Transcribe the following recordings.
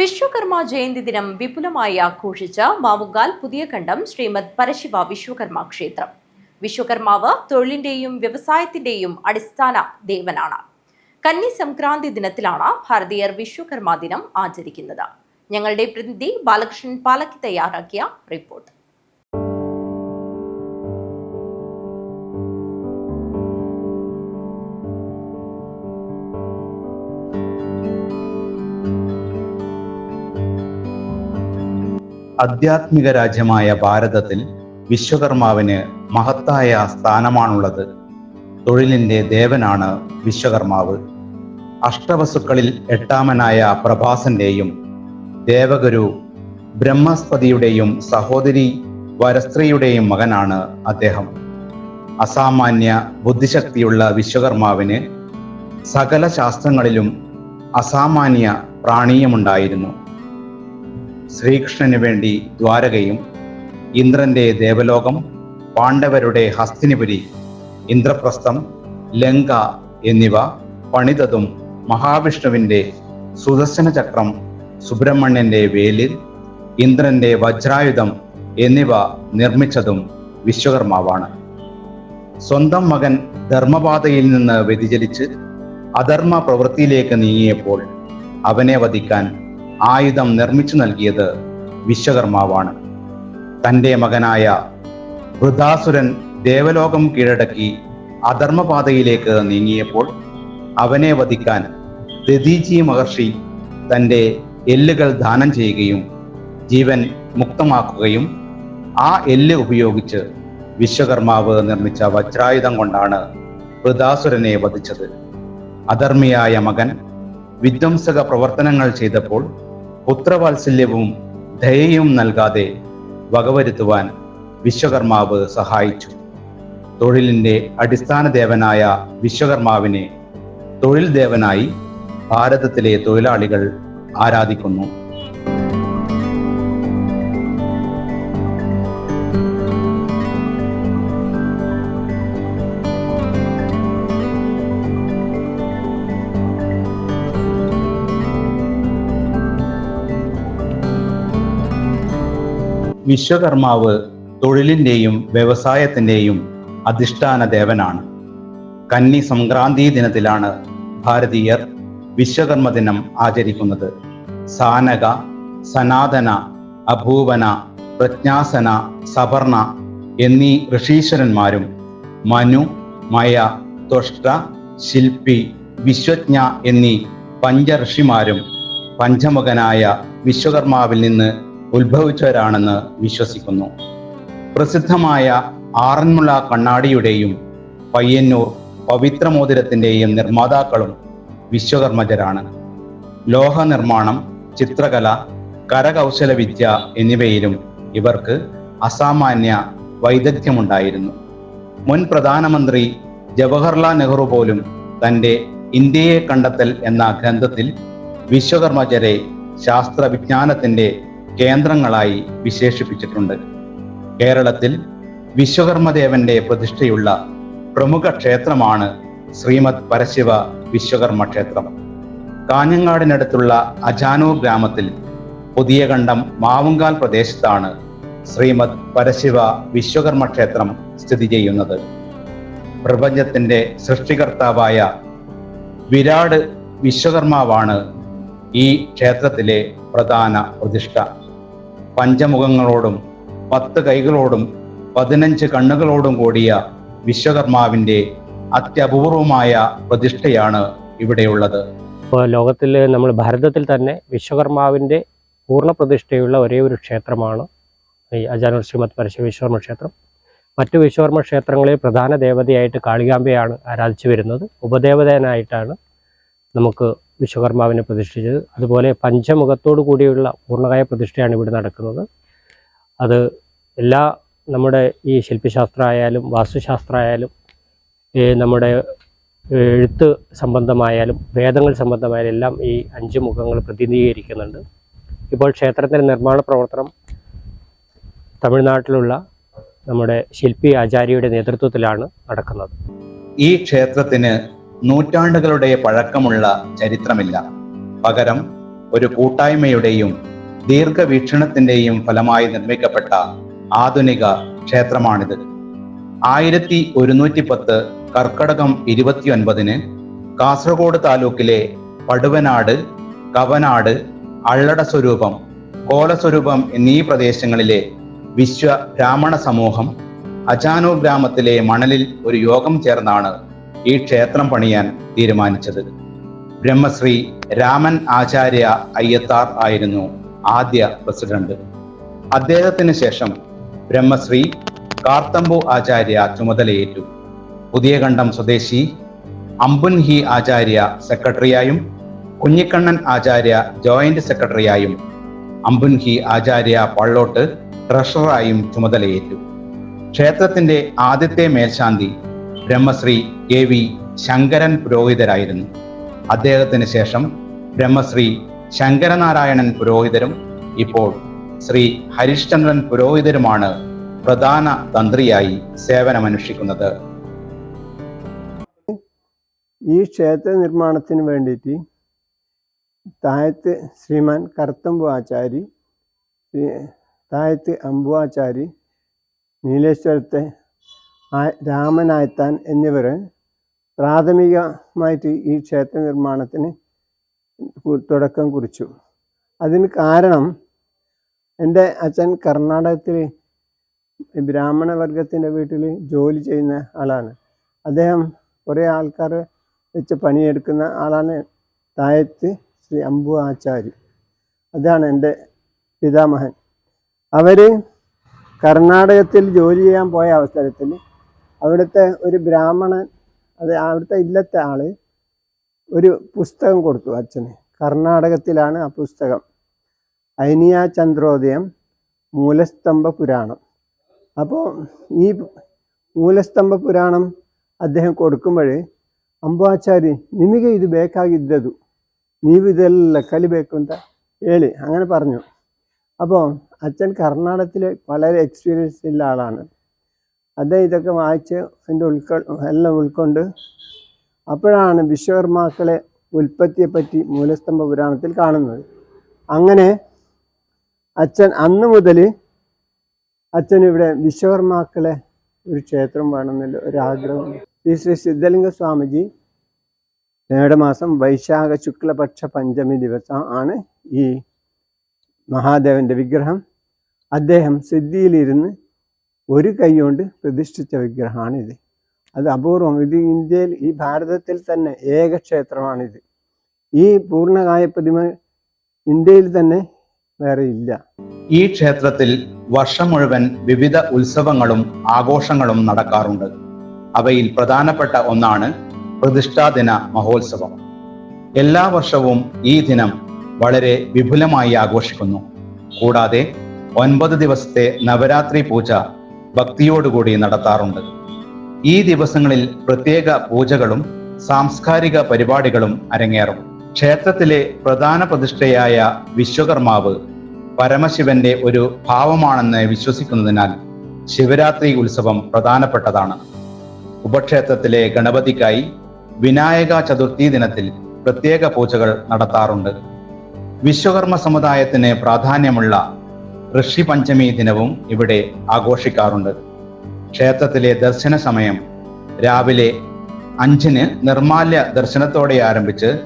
വിശ്വകർമ്മ ജയന്തി ദിനം വിപുലമായി ആഘോഷിച്ച മാവുങ്കാൽ പുതിയ കണ്ടം ശ്രീമദ് പരശിവ വിശ്വകർമ്മ ക്ഷേത്രം. വിശ്വകർമാവ് തൊഴിലിന്റെയും വ്യവസായത്തിന്റെയും അടിസ്ഥാന ദേവനാണ്. കന്നി സംക്രാന്തി ദിനത്തിലാണ് ഭാരതീയർ വിശ്വകർമ്മ ദിനം ആചരിക്കുന്നത്. ഞങ്ങളുടെ പ്രതിനിധി ബാലകൃഷ്ണൻ പാലക്കി തയ്യാറാക്കിയ റിപ്പോർട്ട്. ആധ്യാത്മിക രാജ്യമായ ഭാരതത്തിൽ വിശ്വകർമാവിന് മഹത്തായ സ്ഥാനമാണുള്ളത്. തൊഴിലിന്റെ ദേവനാണ് വിശ്വകർമാവ്. അഷ്ടവസുക്കളിൽ എട്ടാമനായ പ്രഭാസന്റെയും ദേവഗുരു ബ്രഹ്മസ്പതിയുടെയും സഹോദരി വരസ്ത്രീയുടെയും മകനാണ് അദ്ദേഹം. അസാമാന്യ ബുദ്ധിശക്തിയുള്ള വിശ്വകർമാവിന് സകല ശാസ്ത്രങ്ങളിലും അസാമാന്യ പ്രാണീയമുണ്ടായിരുന്നു. ശ്രീകൃഷ്ണന് വേണ്ടി ദ്വാരകയും ഇന്ദ്രന്റെ ദേവലോകം പാണ്ഡവരുടെ ഹസ്തിനിപുരി ഇന്ദ്രപ്രസ്ഥം ലങ്ക എന്നിവ പണിതതും മഹാവിഷ്ണുവിന്റെ സുദർശന ചക്രം സുബ്രഹ്മണ്യന്റെ വേലിൽ ഇന്ദ്രന്റെ വജ്രായുധം എന്നിവ നിർമ്മിച്ചതും വിശ്വകർമാവാണ്. സ്വന്തം മകൻ ധർമ്മപാതയിൽ നിന്ന് വ്യതിചലിച്ച് അധർമ്മ പ്രവൃത്തിയിലേക്ക് നീങ്ങിയപ്പോൾ അവനെ വധിക്കാൻ ആയുധം നിർമ്മിച്ചു നൽകിയത് വിശ്വകർമാവാണ്. തന്റെ മകനായ വൃതാസുരൻ ദേവലോകം കീഴടക്കി അധർമ്മപാതയിലേക്ക് നീങ്ങിയപ്പോൾ അവനെ വധിക്കാൻ ദദീജി മഹർഷി തന്റെ എല്ലുകൾ ദാനം ചെയ്യുകയും ജീവൻ മുക്തമാക്കുകയും ആ എല്ല് ഉപയോഗിച്ച് വിശ്വകർമാവ് നിർമ്മിച്ച വജ്രായുധം കൊണ്ടാണ് വൃതാസുരനെ വധിച്ചത്. അധർമ്മിയായ മകൻ വിധ്വംസക പ്രവർത്തനങ്ങൾ ചെയ്തപ്പോൾ പുത്രവാത്സല്യവും ദയയും നൽകാതെ വകവരുത്തുവാൻ വിശ്വകർമാവ് സഹായിച്ചു. തൊഴിലിന്റെ അടിസ്ഥാന ദേവനായ വിശ്വകർമാവിനെ തൊഴിൽ ദേവനായി ഭാരതത്തിലെ തൊഴിലാളികൾ ആരാധിക്കുന്നു. വിശ്വകർമാവ് തൊഴിലിന്റെയും വ്യവസായത്തിന്റെയും അധിഷ്ഠാന ദേവനാണ്. കന്നി സംക്രാന്തി ദിനത്തിലാണ് ഭാരതീയർ വിശ്വകർമ്മ ദിനം ആചരിക്കുന്നത്. സാനക സനാതന അഭൂവന പ്രജ്ഞാസന സവർണ എന്നീ ഋഷീശ്വരന്മാരും മനു മയ ത്വഷ്ട ശില്പി വിശ്വജ്ഞ എന്നീ പഞ്ച ഋഷിമാരും പഞ്ചമുഖനായ വിശ്വകർമാവിൽ നിന്ന് ഉത്ഭവിച്ചവരാണെന്ന് വിശ്വസിക്കുന്നു. പ്രസിദ്ധമായ ആറന്മുള കണ്ണാടിയുടെയും പയ്യന്നൂർ പവിത്രമോതിരത്തിന്റെയും നിർമ്മാതാക്കളും വിശ്വകർമ്മജരാണ്. ലോഹനിർമ്മാണം ചിത്രകല കരകൗശല വിദ്യ എന്നിവയിലും ഇവർക്ക് അസാമാന്യ വൈദഗ്ധ്യമുണ്ടായിരുന്നു. മുൻ പ്രധാനമന്ത്രി ജവഹർലാൽ നെഹ്റു പോലും തന്റെ ഇന്ത്യയെ കണ്ടെത്തൽ എന്ന ഗ്രന്ഥത്തിൽ വിശ്വകർമ്മജരെ ശാസ്ത്ര വിജ്ഞാനത്തിന്റെ കേന്ദ്രങ്ങളായി വിശേഷിപ്പിച്ചിട്ടുണ്ട്. കേരളത്തിൽ വിശ്വകർമ്മദേവന്റെ പ്രതിഷ്ഠയുള്ള പ്രമുഖ ക്ഷേത്രമാണ് ശ്രീമദ് പരശിവ വിശ്വകർമ്മ ക്ഷേത്രം. കാഞ്ഞങ്ങാടിനടുത്തുള്ള അജാനൂർ ഗ്രാമത്തിൽ പുതിയ കണ്ടം മാവുങ്കാൽ പ്രദേശത്താണ് ശ്രീമദ് പരശിവ വിശ്വകർമ്മ ക്ഷേത്രം സ്ഥിതി ചെയ്യുന്നത്. പ്രപഞ്ചത്തിന്റെ സൃഷ്ടികർത്താവായ വിരാട് വിശ്വകർമാവാണ് ഈ ക്ഷേത്രത്തിലെ പ്രധാന പ്രതിഷ്ഠ. പഞ്ചമുഖങ്ങളോടും പത്ത് കൈകളോടും പതിനഞ്ച് കണ്ണുകളോടും കൂടിയ വിശ്വകർമാവിന്റെ അത്യപൂർവമായ പ്രതിഷ്ഠയാണ് ഇവിടെയുള്ളത്. ഇപ്പോൾ ലോകത്തിൽ നമ്മൾ ഭാരതത്തിൽ തന്നെ വിശ്വകർമാവിന്റെ പൂർണ പ്രതിഷ്ഠയുള്ള ഒരേ ഒരു ക്ഷേത്രമാണ് ഈ അജാനൂർ ശ്രീമത് പരശുവിശ്വകർമ്മ ക്ഷേത്രം. മറ്റു വിശ്വകർമ്മ ക്ഷേത്രങ്ങളിൽ പ്രധാന ദേവതയായിട്ട് കാളികാംബയാണ് ആരാധിച്ചു വരുന്നത്. ഉപദേവതനായിട്ടാണ് നമുക്ക് വിശ്വകർമാവിനെ പ്രതിഷ്ഠിച്ചത്. അതുപോലെ പഞ്ചമുഖത്തോടു കൂടിയുള്ള പൂർണകായ പ്രതിഷ്ഠയാണ് ഇവിടെ നടക്കുന്നത്. അത് എല്ലാ നമ്മുടെ ഈ ശില്പശാസ്ത്രമായാലും വാസ്തുശാസ്ത്രമായാലും നമ്മുടെ എഴുത്ത് സംബന്ധമായാലും വേദങ്ങൾ സംബന്ധമായാലും എല്ലാം ഈ അഞ്ച് മുഖങ്ങൾ പ്രതിനിധീകരിക്കുന്നുണ്ട്. ഇപ്പോൾ ക്ഷേത്രത്തിന്റെ നിർമ്മാണ പ്രവർത്തനം തമിഴ്നാട്ടിലുള്ള നമ്മുടെ ശില്പി ആചാര്യയുടെ നേതൃത്വത്തിലാണ് നടക്കുന്നത്. ഈ ക്ഷേത്രത്തിന് നൂറ്റാണ്ടുകളുടെ പഴക്കമുള്ള ചരിത്രമില്ല. പകരം ഒരു കൂട്ടായ്മയുടെയും ദീർഘവീക്ഷണത്തിന്റെയും ഫലമായി നിർമ്മിക്കപ്പെട്ട ആധുനിക ക്ഷേത്രമാണിത്. ആയിരത്തി ഒരുന്നൂറ്റി പത്ത് കർക്കടകം ഇരുപത്തിയൊൻപതിന് കാസർഗോഡ് താലൂക്കിലെ പടുവനാട് കവനാട് അള്ളട സ്വരൂപം കോലസ്വരൂപം എന്നീ പ്രദേശങ്ങളിലെ വിശ്വ ബ്രാഹ്മണ സമൂഹം അജാനു ഗ്രാമത്തിലെ മണലിൽ ഒരു യോഗം ചേർന്നാണ് ഈ ക്ഷേത്രം പണിയാൻ തീരുമാനിച്ചത്. ബ്രഹ്മശ്രീ രാമൻ ആചാര്യ അയ്യത്താർ ആയിരുന്നു ആദ്യ പ്രസിഡന്റ്. അദ്ദേഹത്തിന് ശേഷം ബ്രഹ്മശ്രീ കാർത്തമ്പു ആചാര്യ ചുമതലയേറ്റു. പുതിയ കണ്ടം സ്വദേശി അമ്പുൻഹി ആചാര്യ സെക്രട്ടറിയായും കുഞ്ഞിക്കണ്ണൻ ആചാര്യ ജോയിന്റ് സെക്രട്ടറിയായും അമ്പുൻഹി ആചാര്യ പള്ളോട്ട് ട്രഷററായും ചുമതലയേറ്റു. ക്ഷേത്രത്തിന്റെ ആദ്യത്തെ മേൽശാന്തി ബ്രഹ്മശ്രീ കെ വി ശങ്കരൻ പുരോഹിതരായിരുന്നു. അദ്ദേഹത്തിന് ശേഷം ബ്രഹ്മശ്രീ ശങ്കരനാരായണൻ പുരോഹിതരും ഇപ്പോൾ ശ്രീ ഹരിശ്ചന്ദ്രൻ പുരോഹിതരുമാണ് പ്രധാന തന്ത്രിയായി സേവനമനുഷ്ഠിക്കുന്നത്. ഈ ക്ഷേത്ര നിർമ്മാണത്തിന് വേണ്ടിയിട്ട് താഴത്ത് ശ്രീമാൻ കർത്തമ്പു ആചാരി താഴത്ത് അമ്പു ആചാരി നീലേശ്വരത്തെ രാമനായത്താൻ എന്നിവർ പ്രാഥമികമായിട്ട് ഈ ക്ഷേത്ര നിർമ്മാണത്തിന് തുടക്കം കുറിച്ചു. അതിന് കാരണം എന്റെ അച്ഛൻ കർണാടകത്തിൽ ബ്രാഹ്മണ വർഗത്തിന്റെ വീട്ടിൽ ജോലി ചെയ്യുന്ന ആളാണ്. അദ്ദേഹം കുറേ ആൾക്കാർ വെച്ച് പണിയെടുക്കുന്ന ആളാണ് തായത്ത് ശ്രീ അമ്പു ആചാരി അതാണ് എന്റെ പിതാമഹൻ. അവർ കർണാടകത്തിൽ ജോലി ചെയ്യാൻ പോയ അവസരത്തിൽ അവിടുത്തെ ഒരു ബ്രാഹ്മണൻ അത് അവിടുത്തെ ഇല്ലത്തെ ആള് ഒരു പുസ്തകം കൊടുത്തു അച്ഛന് കർണാടകത്തിലാണ് ആ പുസ്തകം ഐനിയ ചന്ദ്രോദയം മൂലസ്തംഭ പുരാണം അപ്പോൾ ഈ ಮೂಲಸ್ತಂಭ ಪುರಾಣಂ അദ്ദേഹം കൊടുക്കുമ്പോൾ ಅಂಬಾಚಾರಿ ನಿಮಗೆ ಇದು ಬೇಕಾಗಿದ್ದದು ನೀವು ಇದೆಲ್ಲ ಕಲಿಬೇಕು ಅಂತ ಹೇಳಿ അങ്ങനെ പറഞ്ഞു അപ്പോൾ അച്ഛൻ കർണാടകത്തിൽ വളരെ എക്സ്പീരിയൻസ് ഉള്ള ആളാണ് അദ്ദേഹം ഇതൊക്കെ വായിച്ച് അതിന്റെ ഉൾക്കൊ എല്ലാം ഉൾക്കൊണ്ട് അപ്പോഴാണ് വിശ്വകർമാക്കളെ ഉൽപ്പത്തിയെപ്പറ്റി മൂലസ്തംഭ പുരാണത്തിൽ കാണുന്നത്. അങ്ങനെ അച്ഛൻ അന്ന് മുതൽ അച്ഛൻ ഇവിടെ വിശ്വകർമാക്കളെ ഒരു ക്ഷേത്രം വേണമെന്നുള്ള ഒരാഗ്രഹം. ശ്രീ ശ്രീ സിദ്ധലിംഗ സ്വാമിജി മേടമാസം വൈശാഖ ശുക്ലപക്ഷ പഞ്ചമി ദിവസം ആണ് ഈ മഹാദേവന്റെ വിഗ്രഹം. അദ്ദേഹം സിദ്ധിയിലിരുന്ന് ഒരു കൈ കൊണ്ട് പ്രതിഷ്ഠിച്ച വിഗ്രഹമാണിത്. അത് അപൂർവം. ഇത് ഇന്ത്യയിൽ ഈ ഭാരതത്തിൽ തന്നെ ഏക ക്ഷേത്രമാണിത്. ഈ പൂർണകായ പ്രതിമ ഇന്ത്യയിൽ തന്നെ വേറെ ഇല്ല. ഈ ക്ഷേത്രത്തിൽ വർഷം മുഴുവൻ വിവിധ ഉത്സവങ്ങളും ആഘോഷങ്ങളും നടക്കാറുണ്ട്. അവയിൽ പ്രധാനപ്പെട്ട ഒന്നാണ് പ്രതിഷ്ഠാദിന മഹോത്സവം. എല്ലാ വർഷവും ഈ ദിനം വളരെ വിപുലമായി ആഘോഷിക്കുന്നു. കൂടാതെ ഒൻപത് ദിവസത്തെ നവരാത്രി പൂജ ഭക്തിയോടുകൂടി നടത്താറുണ്ട്. ഈ ദിവസങ്ങളിൽ പ്രത്യേക പൂജകളും സാംസ്കാരിക പരിപാടികളും അരങ്ങേറും. ക്ഷേത്രത്തിലെ പ്രധാന പ്രതിഷ്ഠയായ വിശ്വകർമാവ് പരമശിവന്റെ ഒരു ഭാവമാണെന്ന് വിശ്വസിക്കുന്നതിനാൽ ശിവരാത്രി ഉത്സവം പ്രധാനപ്പെട്ടതാണ്. ഉപക്ഷേത്രത്തിലെ ഗണപതിക്കായി വിനായക ചതുർത്ഥി ദിനത്തിൽ പ്രത്യേക പൂജകൾ നടത്താറുണ്ട്. വിശ്വകർമ്മ സമുദായത്തിന് പ്രാധാന്യമുള്ള ഋഷി പഞ്ചമി ദിനവും ഇവിടെ ആഘോഷിക്കാറുണ്ട്. ക്ഷേത്രത്തിലെ ദർശന സമയം രാവിലെ അഞ്ചിന് നിർമാല്യ ദർശനത്തോടെ ആരംഭിച്ച്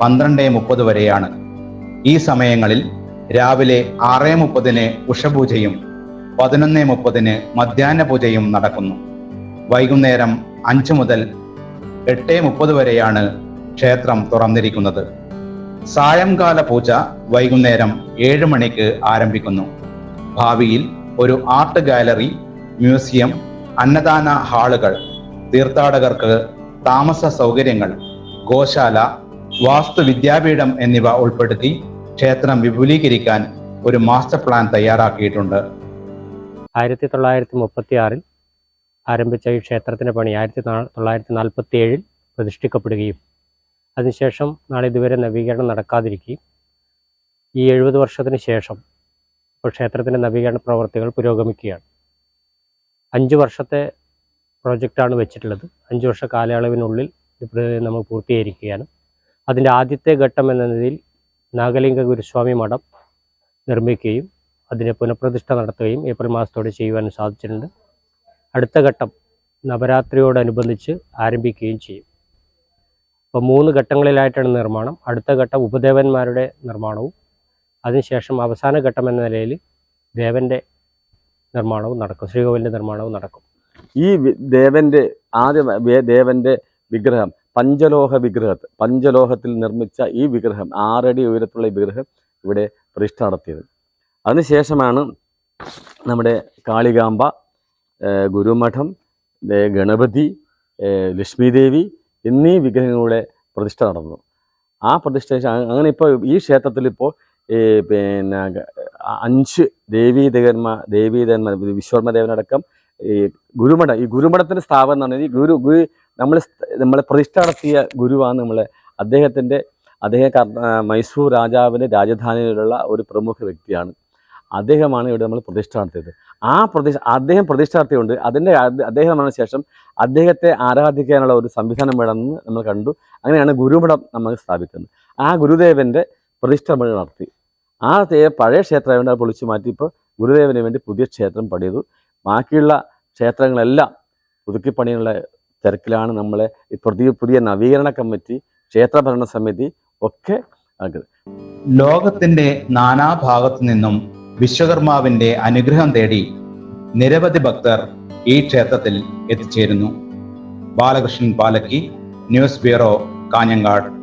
പന്ത്രണ്ട് മുപ്പത് വരെയാണ്. ഈ സമയങ്ങളിൽ രാവിലെ ആറ് മുപ്പതിന് ഉഷപൂജയും പതിനൊന്ന് മുപ്പതിന് മധ്യാഹ്ന പൂജയും നടക്കുന്നു. വൈകുന്നേരം അഞ്ച് മുതൽ എട്ട് മുപ്പത് വരെയാണ് ക്ഷേത്രം തുറന്നിരിക്കുന്നത്. സായംകാല പൂജ വൈകുന്നേരം ഏഴ് മണിക്ക് ആരംഭിക്കുന്നു. ഭാവിയിൽ ഒരു ആർട്ട് ഗാലറി മ്യൂസിയം അന്നദാന ഹാളുകൾ തീർത്ഥാടകർക്ക് താമസ സൗകര്യങ്ങൾ ഗോശാല വാസ്തു വിദ്യാപീഠം എന്നിവ ഉൾപ്പെടുത്തി ക്ഷേത്രം വിപുലീകരിക്കാൻ ഒരു മാസ്റ്റർ പ്ലാൻ തയ്യാറാക്കിയിട്ടുണ്ട്. ആയിരത്തി തൊള്ളായിരത്തി മുപ്പത്തി ആറിൽ ആരംഭിച്ച ഈ ക്ഷേത്രത്തിന്റെ പണി ആയിരത്തി തൊള്ളായിരത്തി നാൽപ്പത്തി ഏഴിൽ പ്രതിഷ്ഠിക്കപ്പെടുകയും അതിനുശേഷം നാളെ ഇതുവരെ നവീകരണം നടക്കാതിരിക്കുകയും ഈ എഴുപത് വർഷത്തിന് ശേഷം ഇപ്പോൾ ക്ഷേത്രത്തിന്റെ നവീകരണ പ്രവർത്തികൾ പുരോഗമിക്കുകയാണ്. അഞ്ച് വർഷത്തെ പ്രോജക്റ്റാണ് വെച്ചിട്ടുള്ളത്. അഞ്ച് വർഷ കാലയളവിനുള്ളിൽ നമ്മൾ പൂർത്തീകരിക്കുകയാണ്. അതിന്റെ ആദ്യത്തെ ഘട്ടം എന്ന നിലയിൽ നാഗലിംഗ ഗുരുസ്വാമി മഠം നിർമ്മിക്കുകയും അതിനെ പുനഃപ്രതിഷ്ഠ നടത്തുകയും ഏപ്രിൽ മാസത്തോടെ ചെയ്യുവാൻ സാധിച്ചിട്ടുണ്ട്. അടുത്ത ഘട്ടം നവരാത്രിയോടനുബന്ധിച്ച് ആരംഭിക്കുകയും ചെയ്യും. അപ്പോൾ മൂന്ന് ഘട്ടങ്ങളിലായിട്ടാണ് നിർമ്മാണം. അടുത്ത ഘട്ടം ഉപദേവന്മാരുടെ നിർമ്മാണവും അതിനുശേഷം അവസാന ഘട്ടം എന്ന നിലയിൽ ദേവന്റെ നിർമ്മാണവും നടക്കും. ശ്രീകോവിലിന്റെ നിർമ്മാണവും നടക്കും. ഈ ദേവന്റെ ആദ്യ ദേവന്റെ വിഗ്രഹം പഞ്ചലോഹ വിഗ്രഹം പഞ്ചലോഹത്തിൽ നിർമ്മിച്ച ഈ വിഗ്രഹം ആറടി ഉയരത്തുള്ള വിഗ്രഹം ഇവിടെ പ്രതിഷ്ഠ നടത്തിയത്. അതിനുശേഷമാണ് നമ്മുടെ കാളികാമ്പ ഗുരുമഠം ഗണപതി ലക്ഷ്മിദേവി എന്നീ വിഗ്രഹങ്ങളുടെ പ്രതിഷ്ഠ നടന്നു ആ പ്രതിഷ്ഠ അങ്ങനെ ഇപ്പോൾ ഈ ക്ഷേത്രത്തിൽ ഇപ്പോൾ ഈ പിന്നെ അഞ്ച് ദേവീദേവന്മാർ ദേവീദേവന്മാർ വിശ്വർമ്മദേവനടക്കം ഈ ഗുരുമഠം ഈ ഗുരുമഠത്തിന്റെ സ്ഥാപനം എന്ന് പറഞ്ഞാൽ ഈ ഗുരു ഗുരു നമ്മൾ നമ്മളെ പ്രതിഷ്ഠ നടത്തിയ ഗുരുവാണ് നമ്മളെ അദ്ദേഹത്തിന്റെ അദ്ദേഹം മൈസൂർ രാജാവിന്റെ രാജധാനിയിലുള്ള ഒരു പ്രമുഖ വ്യക്തിയാണ്. അദ്ദേഹമാണ് ഇവിടെ നമ്മൾ പ്രതിഷ്ഠ നടത്തിയത്. ആ പ്രതിഷ്ഠ അദ്ദേഹം പ്രതിഷ്ഠ നടത്തിയുണ്ട് അതിന്റെ അദ്ദേഹം വന്ന ശേഷം അദ്ദേഹത്തെ ആരാധിക്കാനുള്ള ഒരു സംവിധാനം വേണമെന്ന് നമ്മൾ കണ്ടു. അങ്ങനെയാണ് ഗുരുമഠം നമ്മൾ സ്ഥാപിക്കുന്നത്. ആ ഗുരുദേവന്റെ പ്രതിഷ്ഠ നമ്മൾ നടത്തി. ആ പഴയ ക്ഷേത്രം വേണ്ടി അത് പൊളിച്ചു മാറ്റി. ഇപ്പോൾ ഗുരുദേവന് വേണ്ടി പുതിയ ക്ഷേത്രം പണിതു. ബാക്കിയുള്ള ക്ഷേത്രങ്ങളെല്ലാം പുതുക്കിപ്പണിയുള്ള തിരക്കിലാണ് നമ്മളെ പുതിയ പുതിയ നവീകരണ കമ്മിറ്റി ക്ഷേത്രഭരണ സമിതി ഒക്കെ ലോകത്തിന്റെ നാനാഭാഗത്തു നിന്നും വിശ്വകർമാവിന്റെ അനുഗ്രഹം തേടി നിരവധി ഭക്തർ ഈ ക്ഷേത്രത്തിൽ എത്തിച്ചേരുന്നു. Balakrishnan Palakki news bureau Kanhangad.